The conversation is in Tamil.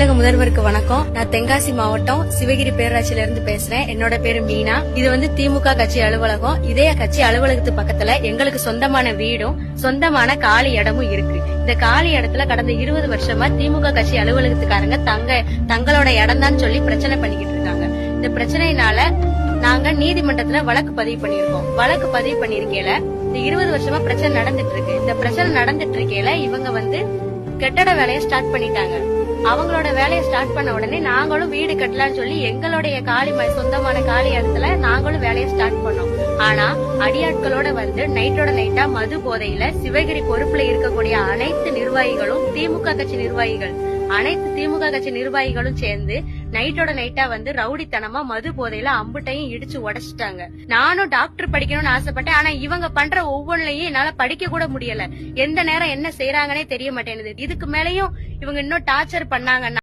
தமிழக முதல்வருக்கு வணக்கம். நான் தென்காசி மாவட்டம் சிவகிரி பேராட்சியில இருந்து பேசுறேன். என்னோட பேரு மீனா. இது வந்து திமுக கட்சி அலுவலகம். இதே கட்சி அலுவலகத்து பக்கத்துல எங்களுக்கு சொந்தமான வீடும் சொந்தமான காலி இடமும் இருக்கு. இந்த காலி இடத்துல கடந்த இருபது வருஷமா திமுக கட்சி அலுவலகத்துக்காரங்க தங்க தங்களோட இடம் தான் சொல்லி பிரச்சனை பண்ணிக்கிட்டு இருக்காங்க. இந்த பிரச்சனையினால நாங்க நீதிமன்றத்துல வழக்கு பதிவு பண்ணிருக்கோம் வழக்கு பதிவு பண்ணிருக்கையில இந்த இருபது வருஷமா பிரச்சனை நடந்துட்டு இருக்கு. இந்த பிரச்சனை நடந்துட்டு இருக்கையில இவங்க வந்து கட்டட வேலையை ஸ்டார்ட் பண்ணிட்டாங்க. அவங்களோட வேலையை ஸ்டார்ட் பண்ண உடனே நாங்களும் வீடு கட்டலாம்னு சொல்லி எங்களுடைய காலி சொந்தமான காலி இடத்துல நாங்களும் வேலையை ஸ்டார்ட் பண்ணோம். ஆனா அடியாட்களோட வந்து நைட்டோட நைட்டா மது போதையில சிவகிரி பொறுப்புல இருக்கக்கூடிய அனைத்து நிர்வாகிகளும் திமுக கட்சி நிர்வாகிகள் அனைத்து திமுக கட்சி நிர்வாகிகளும் சேர்ந்து நைட்டோட நைட்டா வந்து ரவுடித்தனமா மது போதையில அம்புட்டையும் இடிச்சு உடைச்சிட்டாங்க. நானும் டாக்டர் படிக்கணும்னு ஆசைப்பட்டேன். ஆனா இவங்க பண்ற ஒவ்வொன்றையும் என்னால படிக்க கூட முடியல. எந்த நேரம் என்ன செய்யறாங்கன்னே தெரிய மாட்டேங்குது. இதுக்கு மேலயும் இவங்க இன்னும் டார்ச்சர் பண்ணாங்கன்னா